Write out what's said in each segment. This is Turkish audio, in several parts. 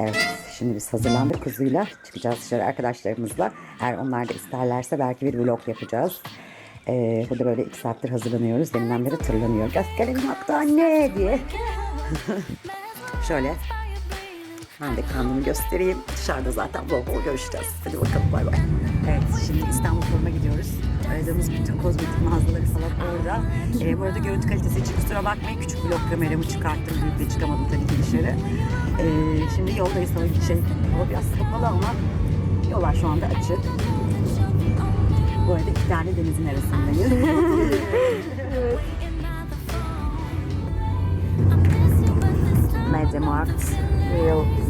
Evet, şimdi biz hazırlandık kuzuyla. Çıkacağız dışarı arkadaşlarımızla. Eğer onlar da isterlerse belki bir vlog yapacağız. Ee, burada böyle iki saattir hazırlanıyoruz. Deminden beri tırlanıyor. Gösterelim hatta anne diye. Şöyle. Ben de kendimi göstereyim. Dışarıda zaten bol bol görüşeceğiz. Hadi bakalım bay bay. Evet şimdi İstanbul Forum'a gidiyoruz. Aradığımız bütün kozmetik mağazaları falan orada. Ee, bu arada görüntü kalitesi için kusura bakmayın. Küçük vlog kameramı çıkarttım. Büyük de çıkamadım tabii ki dışarı. Ee, şimdi yoldayız tabii şey. Hava biraz kapalı ama yollar şu anda açık. Bu arada iki tane denizin arasındayız. Mediamarkt. Real.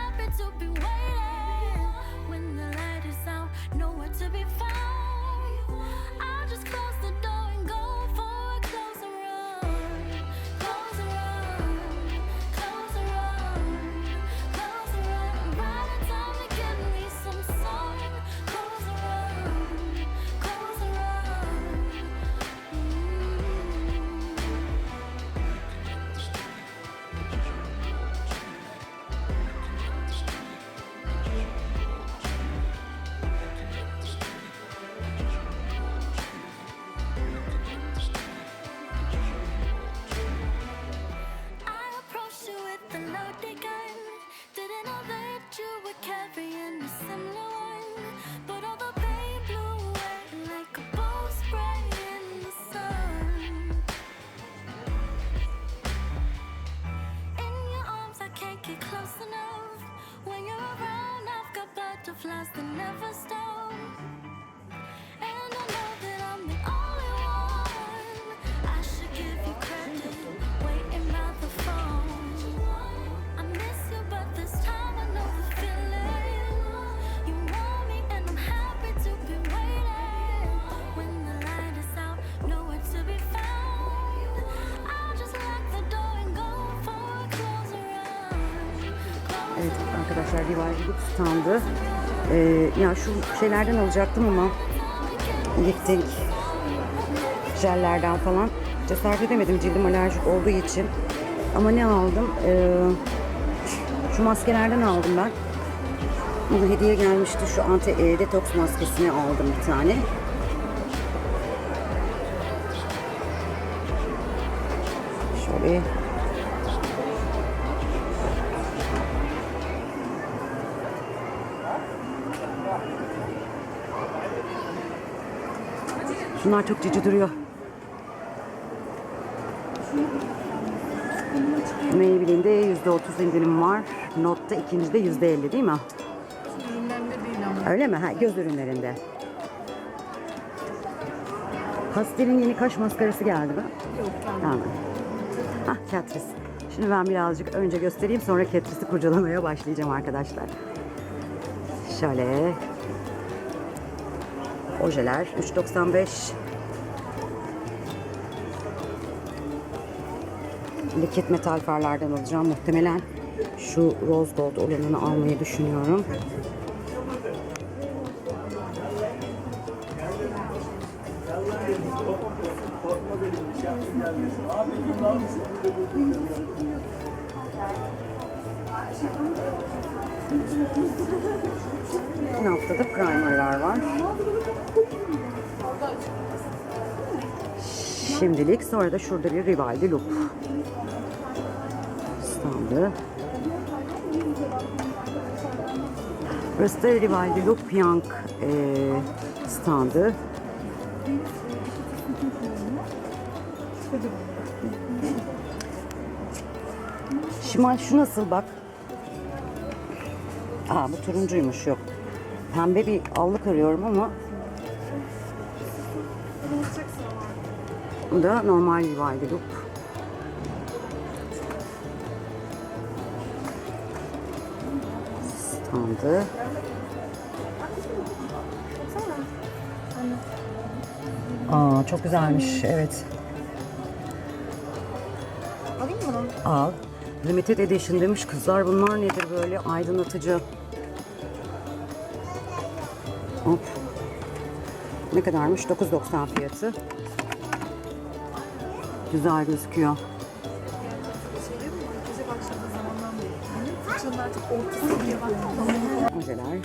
Evet arkadaşlar Rivalcilik standı. Ee, ya şu şeylerden alacaktım ama lifting jellerden falan cesaret edemedim cildim alerjik olduğu için. Ama ne aldım? Ee, şu maskelerden aldım ben. Bana hediye gelmişti. Şu anti e, detoks maskesini aldım bir tane. Şöyle Şunlar çok cici duruyor. Maybelline'de %30 indirim var. Note'da ikincide %50 değil mi? Ürünlerinde değil ama. Öyle mi? Ha, göz ürünlerinde. Pastel'in yeni kaş maskarası geldi mi? Yok yani. Tamam. Ah Catrice. Şimdi ben birazcık önce göstereyim sonra Catrice'i kurcalamaya başlayacağım arkadaşlar. Şöyle. Ojeler 3.95. Likit metal farlardan alacağım. Muhtemelen şu rose gold olanını almayı düşünüyorum. Bu noktada primerlar var. Şimdilik sonra da şurada bir Rivaldi Loop standı. Burası da Rivaldi Loop Young eee, standı. Şimal şu nasıl bak. Aa bu turuncuymuş yok. Pembe bir allık arıyorum ama bu da normal Vivaldi look. Standı. Aa çok güzelmiş. Evet. Alayım mı bunu? Al. Limited Edition demiş kızlar bunlar nedir böyle aydınlatıcı. Hop. Ne kadarmış? 9.90 fiyatı. güzel gözüküyor. Fırçanın artık. Ojeler.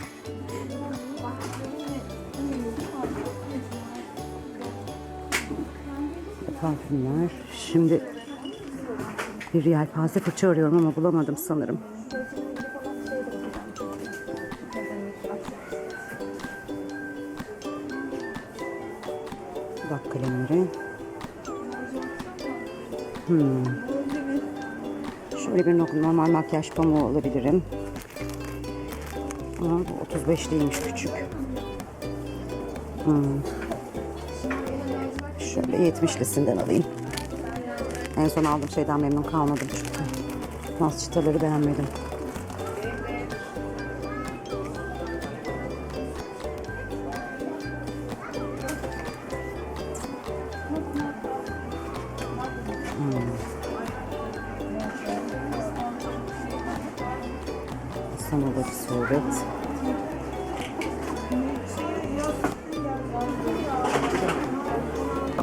Parfümler. Şimdi bir yelpaze fırça arıyorum ama bulamadım sanırım. Dudak kalemleri. Hmm. Şöyle bir normal makyaj pamuğu alabilirim. Ama bu 35 değilmiş küçük. Hmm. Şöyle 70'lisinden alayım. En son aldığım şeyden memnun kalmadım çünkü. Naz çıtaları beğenmedim.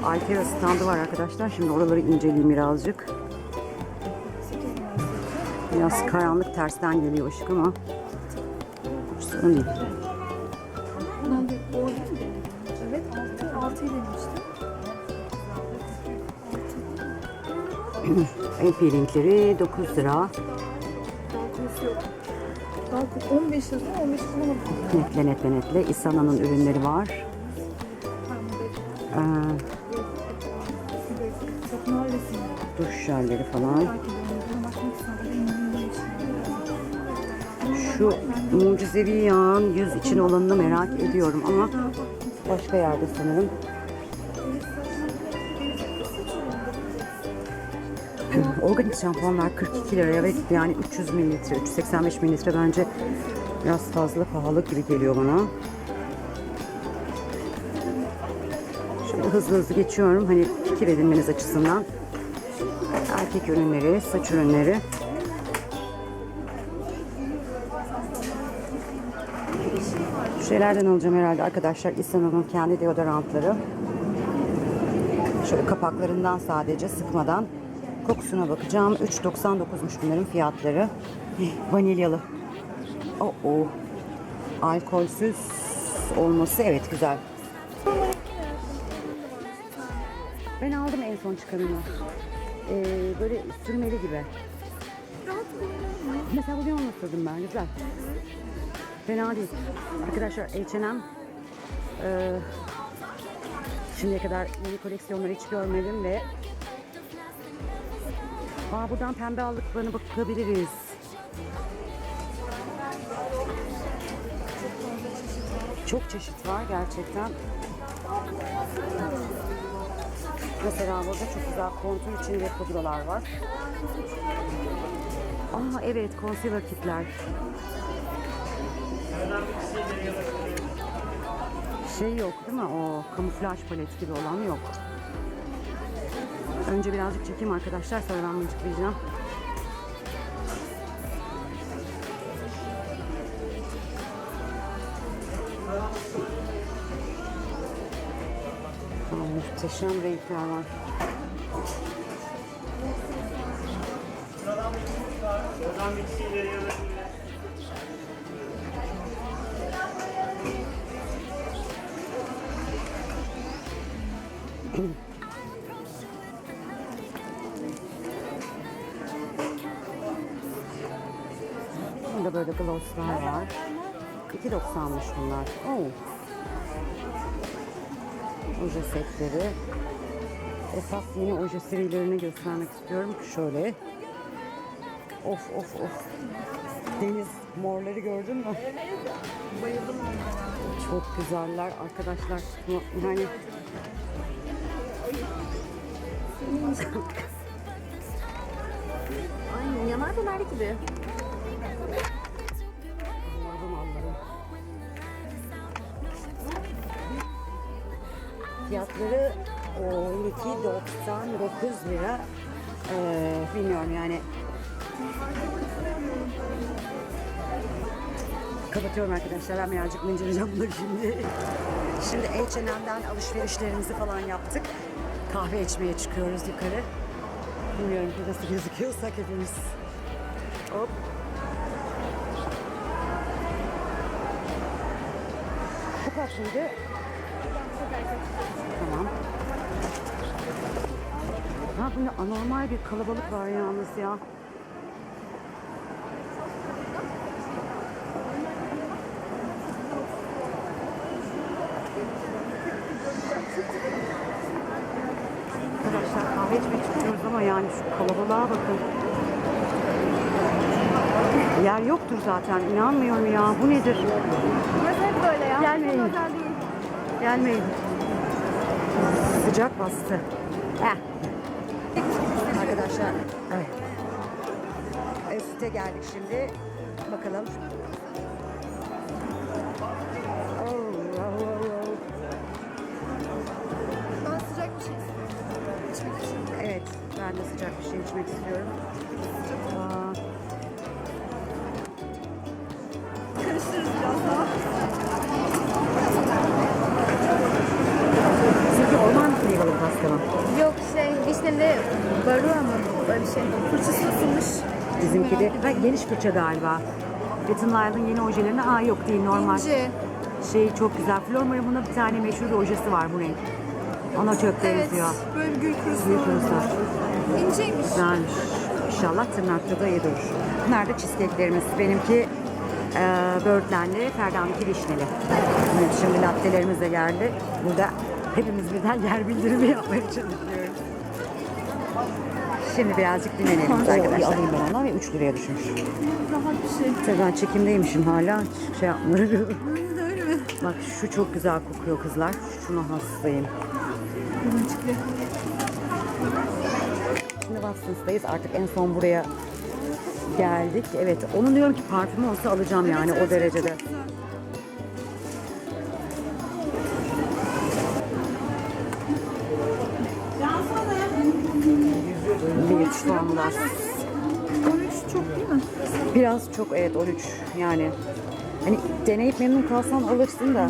Alkera standı var arkadaşlar. Şimdi oraları inceleyeyim birazcık. Biraz karanlık tersten geliyor ışık ama sorun değil. Evet 6 6'yı denemiştim. El peelingleri 9 lira. Daha konusu yok. Daha ko- 15 yazıyor 15 bulamadım. Netle netle netle. Isana'nın ürünleri var. Ee? Duş jelleri falan. Şu mucizevi yağın yüz için olanını merak ediyorum ama başka yerde sanırım. Organik şampuanlar 42 liraya ve yani 300 mililitre, 385 mililitre bence biraz fazla pahalı gibi geliyor bana. Hızlı hızlı geçiyorum hani fikir edinmeniz açısından. Erkek ürünleri, saç ürünleri. Şu şeylerden alacağım herhalde arkadaşlar. Isana'nın kendi deodorantları. Şöyle kapaklarından sadece sıkmadan kokusuna bakacağım. 3.99'muş bunların fiyatları. Vanilyalı. Oh, oh. Alkolsüz olması evet güzel. Son çıkanını. Ee, böyle sürmeli gibi. Mesela bugün onu sürdüm ben. Güzel. Fena değil. Arkadaşlar H&M e, şimdiye kadar yeni koleksiyonları hiç görmedim ve Aa, buradan pembe aldıklarına bakabiliriz. Çok çeşit var gerçekten. Mesela burada çok güzel kontur içinde pudralar var. Aa evet concealer kitler. Şey yok değil mi? O kamuflaj palet gibi olan yok. Önce birazcık çekeyim arkadaşlar sonra ben mıncıklayacağım. Muhteşem renkler var. Burada böyle glosslar var. 2.90'mış bunlar. Oh. Oje setleri. Esas yeni oje serilerini göstermek istiyorum. Şöyle. Of of of. Deniz morları gördün mü? Bayıldım onlara. Çok güzeller arkadaşlar. Yani Aynen yanar döner gibi. Fiyatları e, 12.99 lira. Ee, bilmiyorum yani. Kapatıyorum arkadaşlar. Ben birazcık mıncıracağım bunları şimdi. Şimdi H&M'den alışverişlerimizi falan yaptık. kahve içmeye çıkıyoruz yukarı. Bilmiyorum ki nasıl gözüküyorsak hepimiz. Hop. Bu kaçıydı? Tamam. Ha bu ne anormal bir kalabalık var yalnız ya. Arkadaşlar kahve içmeye çıkıyoruz ama yani şu kalabalığa bakın. Yer yoktur zaten. İnanmıyorum ya. Bu nedir? Burası hep böyle ya. Gelmeyin. Gelmeyin. Sıcak bastı. Heh. Arkadaşlar. Evet. Esite geldik şimdi. Bakalım. Oh, oh, oh, oh. Ben sıcak bir şey istiyorum. İçmek için. Evet, ben de sıcak bir şey içmek istiyorum. Bizimki de ha, geniş fırça galiba. Wet n Wild'ın yeni ojelerine aa yok değil normal. İnce. Şey çok güzel. Flormar'ın bunda bir tane meşhur bir ojesi var bu renk. Ona çok Evet. benziyor. Böyle gül kurusu. Büyük kurusu. İnceymiş. Güzelmiş. İnşallah tırnakta da iyi durur. Bunlar da cheesecake'lerimiz. Benimki e, böğürtlenli, Ferda'nınki vişneli. Evet, şimdi lattelerimiz de geldi. Burada hepimiz birden yer bildirimi yapmaya çalışıyoruz. Şimdi birazcık dinlenelim arkadaşlar. alayım ben ona ve 3 liraya düşmüş. Rahat bir şey. Tabii ben çekimdeymişim hala. Hiç Şey yapmıyorum. Öyle mi? Bak şu çok güzel kokuyor kızlar. Şuna hastayım. Şimdi Watson's'tayız. Artık en son buraya geldik. Evet. Onun diyorum ki parfümü olsa alacağım yani o derecede. Bir formlar. 13 çok değil mi? Biraz çok evet 13 yani. Hani deneyip memnun kalsan alırsın da